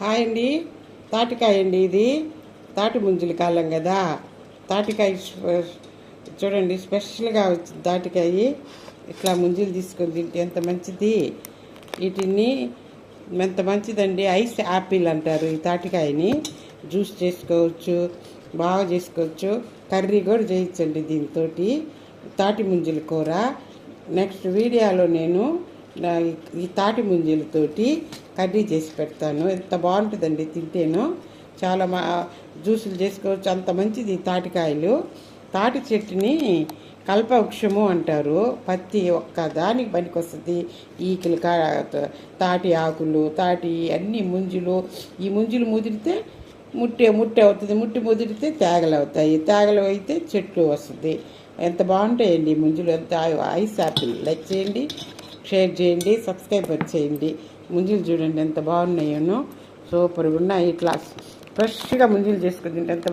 Hi అండి. తాటికాయ అండి ఇది. తాటి ముంజుల కాలం కదా. తాటికాయ చూడండి స్పెషల్గా వచ్చింది తాటికాయ. ఇట్లా ముంజులు తీసుకొని తింటే ఎంత మంచిది. వీటిని ఎంత మంచిదండి ఐస్ యాపిల్ అంటారు ఈ తాటికాయని. జ్యూస్ చేసుకోవచ్చు బాగా చేసుకోవచ్చు. కర్రీ కూడా చేయొచ్చండి దీంతో తాటి ముంజుల కూర. నెక్స్ట్ వీడియోలో నేను ఈ తాటి ముంజలతోటి కర్రీ చేసి పెడతాను. ఎంత బాగుంటుందండి తింటేను. చాలా మా జ్యూసులు చేసుకోవచ్చు. అంత మంచిది తాటికాయలు. తాటి చెట్టుని కల్పవృక్షము అంటారు. పత్తి ఒక్క దానికి పనికొస్తుంది. ఈకలు కా తాటి ఆకులు తాటి అన్ని ముంజులు. ఈ ముంజులు ముదిరితే ముట్టె ముట్టె అవుతుంది. ముట్టి ముదిరితే తేగలు అవుతాయి. తేగలు అయితే చెట్లు వస్తుంది. ఎంత బాగుంటాయండి ముంజులు. ఎంత ఐస్ యాపిల్ లైక్ చేయండి షేర్ చేయండి సబ్స్క్రైబ్ చేయండి. ముంజులు చూడండి ఎంత బాగున్నాయోనో సూపర్గా ఉన్నాయి. ఇట్లా ఫ్రెష్గా ముంజులు చేసుకుని తింటే ఎంత